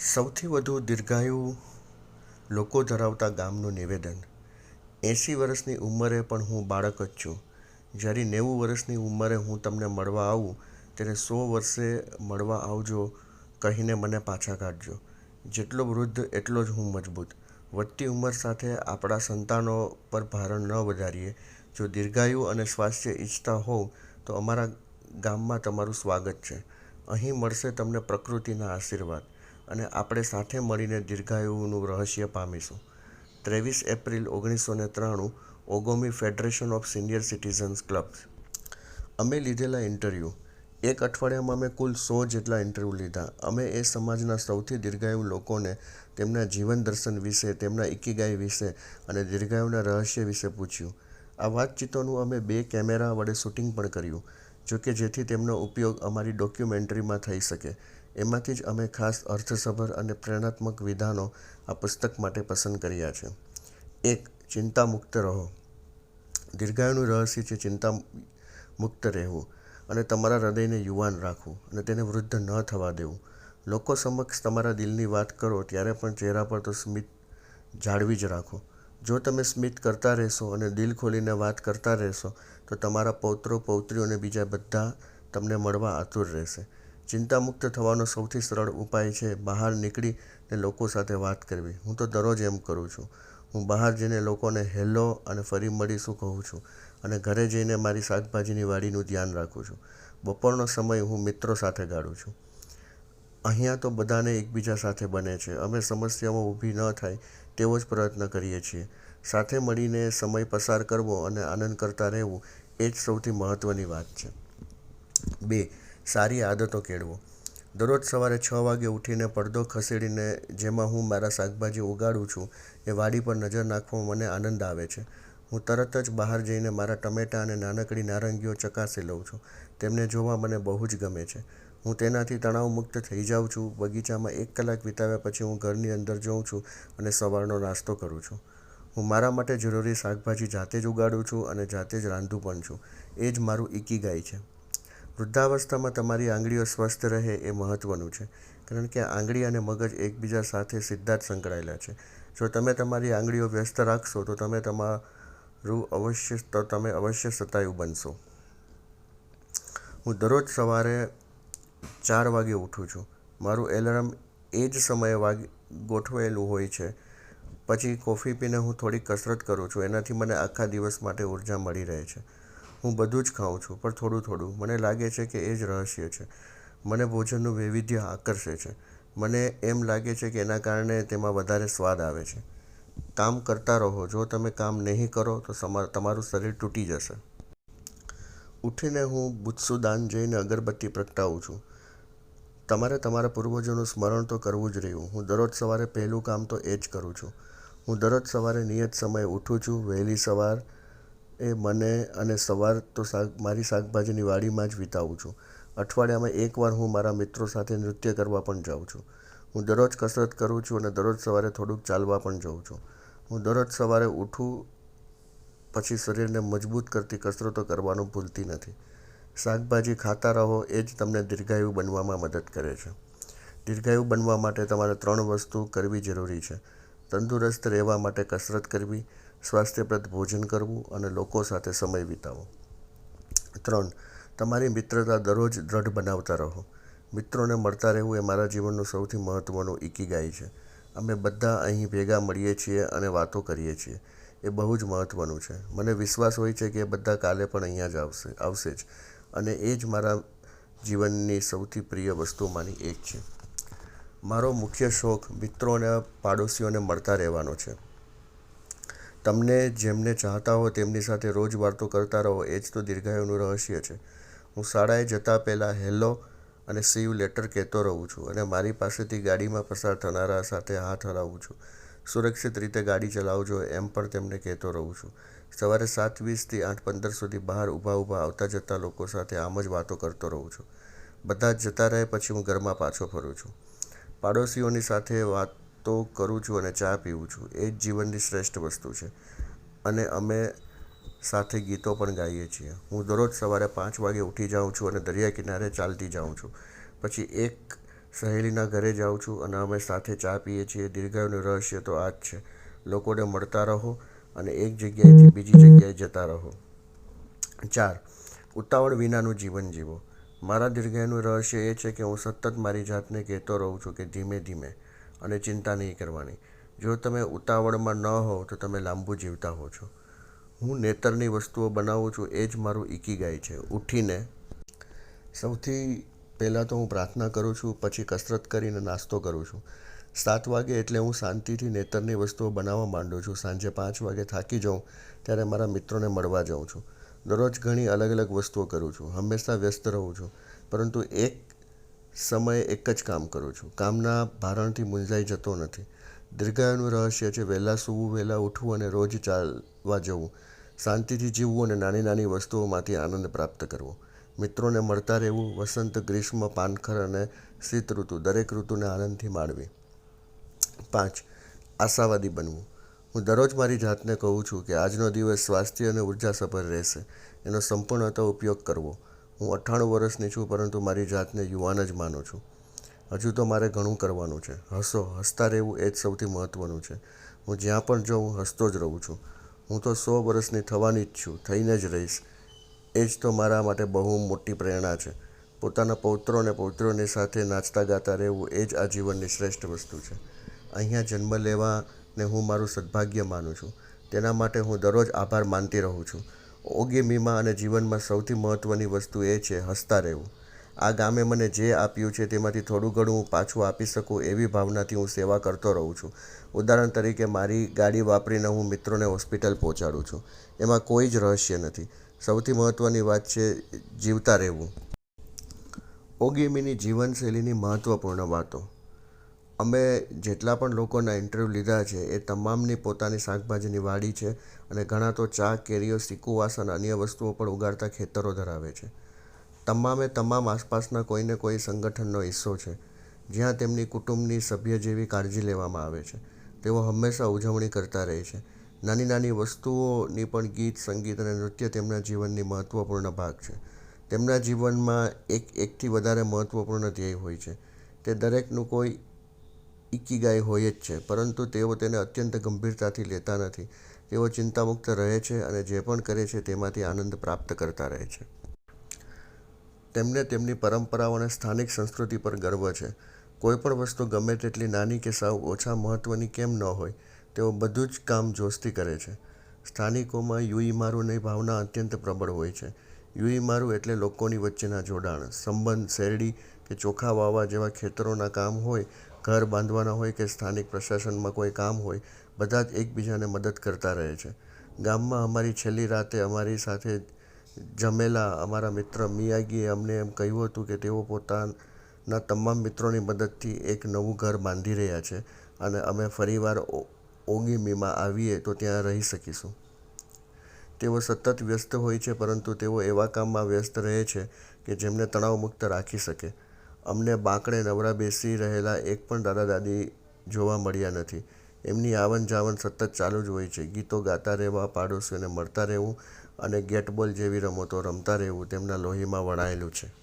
સૌથી વધુ દીર્ઘાયુ લોકો ધરાવતા ગામનું નિવેદન. એંસી વર્ષની ઉંમરે પણ હું બાળક જ છું. જ્યારે નેવું વર્ષની ઉંમરે હું તમને મળવા આવું, ત્યારે સો વર્ષે મળવા આવજો કહીને મને પાછા કાઢજો. જેટલો વૃદ્ધ, એટલો જ હું મજબૂત. વધતી ઉંમર સાથે આપણા સંતાનો પર ભારણ ન વધારીએ. જો દીર્ઘાયુ અને સ્વાસ્થ્ય ઈચ્છતા હોવ, તો અમારા ગામમાં તમારું સ્વાગત છે. અહીં મળશે તમને પ્રકૃતિના આશીર્વાદ. અને આપણે સાથે મળીને દીર્ઘાયુનું રહસ્ય પામીશું. ત્રેવીસ એપ્રિલ ઓગણીસો ને ત્રાણું ઓગોમી federation of senior citizens clubs અમે લીધેલા ઇન્ટરવ્યૂ. એક અઠવાડિયામાં અમે કુલ સો જેટલા ઇન્ટરવ્યૂ લીધા. અમે એ સમાજના સૌથી દીર્ઘાયુ લોકોને તેમના જીવન દર્શન વિશે, તેમના ઇકીગાય વિશે અને દીર્ઘાયુના રહસ્ય વિશે પૂછ્યું. આ વાતચીતોનું અમે બે કેમેરા વડે શૂટિંગ પણ કર્યું, જોકે જેથી તેમનો ઉપયોગ અમારી ડોક્યુમેન્ટરીમાં થઈ શકે. એમાંથી જ અમે ખાસ અર્થસભર અને પ્રેરણાત્મક વિધાનો આ પુસ્તક માટે પસંદ કર્યા છે. એક, ચિંતામુક્ત રહો. દીર્ઘાયુનું રહસ્ય છે ચિંતા મુક્ત રહેવું અને તમારા હૃદયને યુવાન રાખવું અને તેને વૃદ્ધ ન થવા દેવું. લોકો સમક્ષ તમારા દિલની વાત કરો ત્યારે પણ ચહેરા પર તો સ્મિત જાળવી જ રાખો. જો તમે સ્મિત કરતા રહેશો અને દિલ ખોલીને વાત કરતા રહેશો, તો તમારા પૌત્રો પૌત્રીઓ અને બીજા બધા તમને મળવા આતુર રહેશે. ચિંતામુક્ત થવાનો સૌથી સરળ ઉપાય છે બહાર નીકળીને લોકો સાથે વાત કરવી. હું તો દરરોજ એમ કરું છું. હું બહાર જઈને લોકોને હેલો અને ફરી મળીશું કહું છું? અને ઘરે જઈને મારી શાકભાજીની વાડીનું ધ્યાન રાખું છું. બપોરનો સમય હું મિત્રો સાથે ગાળું છું. અહીંયા તો બધાને એકબીજા સાથે બને છે. અમે સમસ્યામાં ઊભી ન થાય તેવો જ પ્રયત્ન કરીએ છીએ. સાથે મળીને સમય પસાર કરવો અને આનંદ કરતા રહેવું એ જ સૌથી મહત્ત્વની વાત છે. બે સારી આદતો કેળવો. દરરોજ સવારે છ વાગે ઉઠીને પડદો ખસેડીને જેમાં હું મારા શાકભાજી ઉગાડું છું, એ વાડી પર નજર નાખવામાં મને આનંદ આવે છે. હું તરત જ બહાર જઈને મારા ટમેટાં અને નાનકડી નારંગીઓ ચકાસી લઉં છું. તેમને જોવા મને બહુ જ ગમે છે. હું તેનાથી તણાવમુક્ત થઈ જાઉં છું. બગીચામાં એક કલાક વિતાવ્યા પછી હું ઘરની અંદર જાઉં છું અને સવારનો નાસ્તો કરું છું. હું મારા માટે જરૂરી શાકભાજી જાતે જ ઉગાડું છું અને જાતે જ રાંધું પણ છું. એ જ મારું ઇકીગાઈ છે. વૃદ્ધાવસ્થામાં તમારી આંગળીઓ સ્વસ્થ રહે એ મહત્ત્વનું છે. કારણ કે આંગળી અને મગજ એકબીજા સાથે સીધા જ સંકળાયેલા છે. જો તમે તમારી આંગળીઓ વ્યસ્ત રાખશો, તો તમે તમારું અવશ્ય તો તમે અવશ્ય સતાયું બનશો. હું દરરોજ સવારે ચાર વાગે ઉઠું છું. મારું એલાર્મ એ જ સમયે વાગ, ગોઠવેલું હોય છે. પછી કોફી પીને હું થોડી કસરત કરું છું. એનાથી મને આખા દિવસ માટે ઊર્જા મળી રહે છે. હું બધું જ ખાઉં છું, પણ થોડું થોડું. મને લાગે છે કે એ જ રહસ્ય છે. મને ભોજનનું વૈવિધ્ય આકર્ષે છે. મને એમ લાગે છે કે એના કારણે તેમાં વધારે સ્વાદ આવે છે. કામ કરતા રહો. જો તમે કામ નહીં કરો, તો તમારું શરીર તૂટી જશે. ઉઠીને હું બુત્સુદાન જઈને અગરબત્તી પ્રગટાવું છું. તમારે તમારા પૂર્વજોનું સ્મરણ તો કરવું જ રહ્યું. હું દરરોજ સવારે પહેલું કામ તો એ જ કરું છું. હું દરરોજ સવારે નિયત સમયે ઉઠું છું. વહેલી સવાર એ મને અને સવાર તો શાક, મારી શાકભાજીની વાડીમાં જ વિતાવું છું. અઠવાડિયામાં એકવાર હું મારા મિત્રો સાથે નૃત્ય કરવા પણ જાઉં છું. હું દરરોજ કસરત કરું છું અને દરરોજ સવારે થોડુંક ચાલવા પણ જાઉં છું. હું દરરોજ સવારે ઉઠું પછી શરીરને મજબૂત કરતી કસરતો કરવાનું ભૂલતી નથી. શાકભાજી ખાતા રહો, એ જ તમને દીર્ઘાયુ બનવામાં મદદ કરે છે. દીર્ઘાયુ બનવા માટે તમારે ત્રણ વસ્તુ કરવી જરૂરી છે. તંદુરસ્ત રહેવા માટે કસરત કરવી સ્વાસ્થ્યપ્રદ ભોજન કરવું અને લોકો સાથે સમય વિતાવો ત્રણ, તમારી મિત્રતા દરરોજ દૃઢ બનાવતા રહો. મિત્રોને મળતા રહેવું એ મારા જીવનનું સૌથી મહત્ત્વનું ઇકીગાઈ છે. અમે બધા અહીં ભેગા મળીએ છીએ અને વાતો કરીએ છીએ. એ બહુ જ મહત્ત્વનું છે. મને વિશ્વાસ હોય છે કે એ બધા કાલે પણ અહીંયા જ આવશે આવશે જ. અને એ જ મારા જીવનની સૌથી પ્રિય વસ્તુમાંની એક છે. મારો મુખ્ય શોખ મિત્રો અને પાડોશીઓને મળતા રહેવાનો છે. તમને જેમને ચાહતા હો તેમની સાથે રોજ વાર્તો કરતા રહો, એ જ તો દીર્ઘાયુનું રહસ્ય છે. હું શાળાએ જતાં પહેલાં હેલો અને સી લેટર કહેતો રહું છું અને મારી પાસેથી ગાડીમાં પસાર થનારા સાથે હાથ હલાવું છું. સુરક્ષિત રીતે ગાડી ચલાવજો એમ પણ તેમને કહેતો રહું છું. સવારે સાત વીસથી આઠ પંદર સુધી બહાર ઊભા ઊભા આવતા જતા લોકો સાથે આમ જ વાતો કરતો રહું છું. બધા જતા રહે પછી હું ઘરમાં પાછો ફરું છું. પાડોશીઓની સાથે વાતો કરું છું અને ચા પીવું છું. એ જ જીવનની શ્રેષ્ઠ વસ્તુ છે. અને અમે સાથે ગીતો પણ ગાઈએ છીએ. હું દરરોજ સવારે પાંચ વાગે ઉઠી જાઉં છું અને દરિયા કિનારે ચાલતી જાઉં છું. પછી એક સહેલીના ઘરે જાઉં છું અને અમે સાથે ચા પીએ છીએ. દીર્ઘાયુનું રહસ્ય તો આ જ છે. લોકોને મળતા રહો અને એક જગ્યાએથી બીજી જગ્યાએ જતા રહો. ચાર, ઉતાવળ વિનાનું જીવન જીવો. મારા દીર્ઘાયુનું રહસ્ય એ છે કે હું સતત મારી જાતને કહેતો રહું છું કે ધીમે ધીમે. અને ચિંતા નહીં કરવાની. જો તમે ઉતાવળમાં ન હોવ તો તમે લાંબુ જીવતા હો છો. હું નેતરની વસ્તુઓ બનાવું છું, એ જ મારું ઇકીગાય છે. ઉઠીને સૌથી પહેલાં તો હું પ્રાર્થના કરું છું, પછી કસરત કરીને નાસ્તો કરું છું. સાત વાગે એટલે હું શાંતિથી નેતરની વસ્તુઓ બનાવવા માંડું છું. સાંજે પાંચ વાગે થાકી જાઉં, ત્યારે મારા મિત્રોને મળવા જાઉં છું. દરરોજ ઘણી અલગ અલગ વસ્તુઓ કરું છું. હંમેશા વ્યસ્ત રહું છું. પરંતુ એક સમયે એક જ કામ કરું છું. કામના ભારણથી મૂંઝાઈ જતો નથી. દીર્ઘાયુનું રહસ્ય છે, વહેલા સૂવું, વહેલા ઉઠવું અને રોજ ચાલવા જવું. શાંતિથી જીવવું અને નાની નાની વસ્તુઓમાંથી આનંદ પ્રાપ્ત કરવો. મિત્રોને મળતા રહેવું, વસંત, ગ્રીષ્મ, પાનખર અને શીત ઋતુ દરેક ઋતુને આનંદથી માણવી. પાંચ, આશાવાદી બનવું. હું દરરોજ મારી જાતને કહું છું કે આજનો દિવસ સ્વાસ્થ્ય અને ઉર્જાસભર રહેશે. એનો સંપૂર્ણતા ઉપયોગ કરવો. હું અઠ્ઠાણું વર્ષની છું, પરંતુ મારી જાતને યુવાન જ માનું છું. હજુ તો મારે ઘણું કરવાનું છે. હસો, હસતા રહેવું એ જ સૌથી મહત્ત્વનું છે. હું જ્યાં પણ જાઉં, હસતો જ રહું છું. હું તો સો વર્ષની થવાની જ છું, થઈને જ રહીશ. એ જ તો મારા માટે બહુ મોટી પ્રેરણા છે. પોતાના પૌત્રો અને પૌત્રોની સાથે નાચતા ગાતા રહેવું એ જ આ જીવનની શ્રેષ્ઠ વસ્તુ છે. અહીંયા જન્મ લેવાને હું મારું સદભાગ્ય માનું છું. તેના માટે હું દરરોજ આભાર માનતી રહું છું. ઓગેમીમાં અને જીવનમાં સૌથી મહત્ત્વની વસ્તુ એ છે હસતા રહેવું. આ ગામે મને જે આપ્યું છે તેમાંથી થોડું ઘણું હું પાછું આપી શકું એવી ભાવનાથી હું સેવા કરતો રહું છું. ઉદાહરણ તરીકે, મારી ગાડી વાપરીને હું મિત્રોને હોસ્પિટલ પહોંચાડું છું. એમાં કોઈ જ રહસ્ય નથી. સૌથી મહત્ત્વની વાત છે જીવતા રહેવું. ઓગેમીની જીવનશૈલીની મહત્ત્વપૂર્ણ વાતો. અમે જેટલા પણ લોકોના ઇન્ટરવ્યૂ લીધા છે, એ તમામની પોતાની શાકભાજીની વાડી છે અને ઘણા તો ચા, કેરીઓ સિકુવાસ અને અન્ય વસ્તુઓ પણ ઉગાડતા ખેતરો ધરાવે છે. તમામે તમામ આસપાસના કોઈને કોઈ સંગઠનનો હિસ્સો છે, જ્યાં તેમની કુટુંબની સભ્ય જેવી કાળજી લેવામાં આવે છે. તેઓ હંમેશા ઉજવણી કરતા રહે છે. નાની નાની વસ્તુઓની પણ ગીત, સંગીત અને નૃત્ય તેમના જીવનની મહત્ત્વપૂર્ણ ભાગ છે. તેમના જીવનમાં એક એકથી વધારે મહત્ત્વપૂર્ણ ધ્યેય હોય છે. તે દરેકનું કોઈ ઇકીગાય હોય જ છે, પરંતુ તેઓ તેને અત્યંત ગંભીરતાથી લેતા નથી. તેઓ ચિંતામુક્ત રહે છે અને જે પણ કરે છે તેમાંથી આનંદ પ્રાપ્ત કરતા રહે છે. તેમને તેમની પરંપરાઓ અને સ્થાનિક સંસ્કૃતિ પર ગર્વ છે. કોઈપણ વસ્તુ ગમે તેટલી નાની કે સાવ ઓછા મહત્ત્વની કેમ ન હોય, તેઓ બધું જ કામ જોશથી કરે છે. સ્થાનિકોમાં યુઈમારુની ભાવના અત્યંત પ્રબળ હોય છે. યુઈમારુ એટલે લોકોની વચ્ચેના જોડાણ, સંબંધ, શેરડી કે ચોખા વાવવા જેવા ખેતરોના કામ હોય ઘર બાંધવાના હોય કે સ્થાનિક પ્રશાસનમાં કોઈ કામ હોય, બધા જ એકબીજાને મદદ કરતા રહે છે. ગામમાં અમારી છેલ્લી રાતે અમારી સાથે જમેલા અમારા મિત્ર મિયાગીએ અમને એમ કહ્યું હતું કે તેઓ પોતાના તમામ મિત્રોની મદદથી એક નવું ઘર બાંધી રહ્યા છે અને અમે ફરીવાર ઓગીમીમાં આવીએ તો ત્યાં રહી શકીશું. તેઓ સતત વ્યસ્ત હોય છે, પરંતુ તેઓ એવા કામમાં વ્યસ્ત રહે છે કે જેમને તણાવમુક્ત રાખી શકે. અમને બાંકડે નવરા બેસી રહેલા એક પણ દાદા દાદી જોવા મળ્યા નથી. એમની આવન જાવન સતત ચાલુ જ હોય છે. ગીતો ગાતા રહેવા, પાડોશીઓને મળતા રહેવું અને ગેટબોલ જેવી રમતો રમતા રહેવું તેમના લોહીમાં વણાયેલું છે.